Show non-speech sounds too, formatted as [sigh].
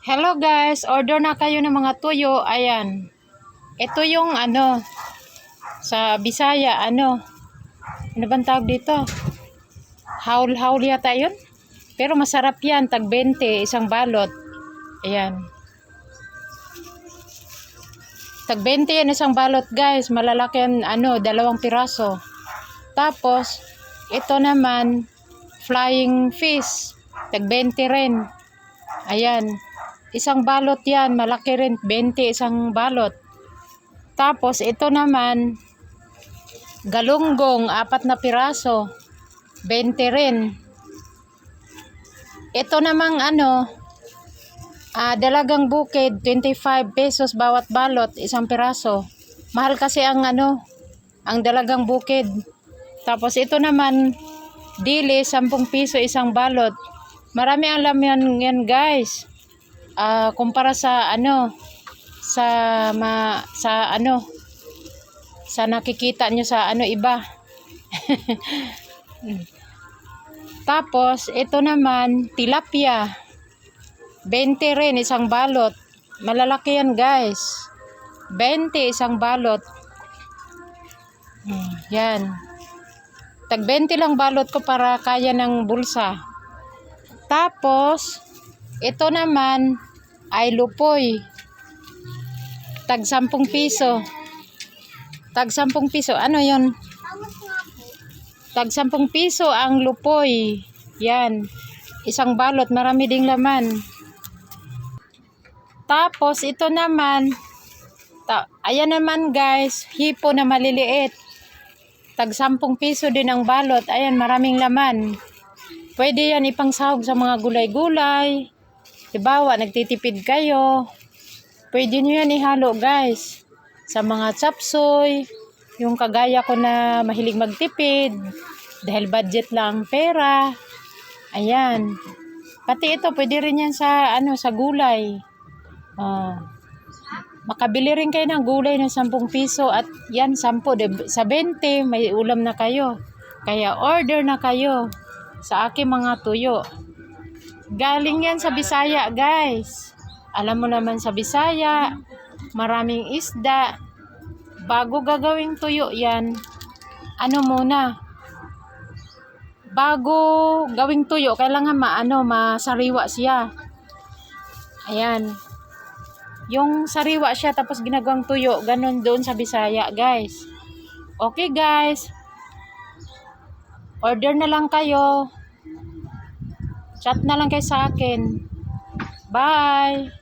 Hello guys, order na kayo ng mga tuyo. Ayan. Ito yung ano sa Bisaya, ano? Ano bang tawag dito? Haul-haul yata yun. Pero masarap yan, tag 20, isang balot. Ayan. Tag 20 yan isang balot guys. Malalaki yan, ano, dalawang piraso. Tapos, ito naman, flying fish. Tag 20 rin. Ayan. Isang balot yan. Malaki rin. 20 isang balot. Tapos, ito naman, galunggong. Apat na piraso. 20 rin. Ito namang ano, ah, dalagang bukid. 25 pesos bawat balot. Isang piraso. Mahal kasi ang ano, ang dalagang bukid. Tapos ito naman, dili, 10 piso isang balot. Marami ang laman yan guys. Ah, kumpara sa ano, sa ma, sa ano, sa nakikita nyo sa ano iba. [laughs] Tapos, ito naman, tilapia. 20 rin, isang balot. Malalaki yan guys. 20 isang balot. Hmm, yan. Tag 20 lang balot ko para kaya ng bulsa. Tapos, ito naman ay lupoy. Tag 10 piso. Tag 10 piso. Ano yon? Tag 10 piso ang lupoy. Yan. Isang balot. Marami ding laman. Tapos, ito naman. Ta ayan naman guys. Hipo na maliliit. Tag 10 piso din ang balot. Ayan, maraming laman. Pwede yan ipang sahog sa mga gulay-gulay. Dibawa, nagtitipid kayo. Pwede nyo yan ihalo guys. Sa mga chapsoy. Yung kagaya ko na mahilig magtipid. Dahil budget lang ang pera. Ayan. Pati ito, pwede rin yan sa, ano, sa gulay. Oh. Makabili rin kayo ng gulay ng 10 piso at yan 10, de- sa 20 may ulam na kayo. Kaya order na kayo sa aking mga tuyo. Galing yan sa Bisaya, guys. Alam mo naman sa Bisaya, maraming isda. Bago gagawing tuyo yan, ano muna, bago gawing tuyo, kailangan maano, masariwa siya. Ayan. Yung sariwa siya tapos ginagawang tuyo, ganun doon sa Bisaya, guys. Okay, guys. Order na lang kayo. Chat na lang kayo sa akin. Bye!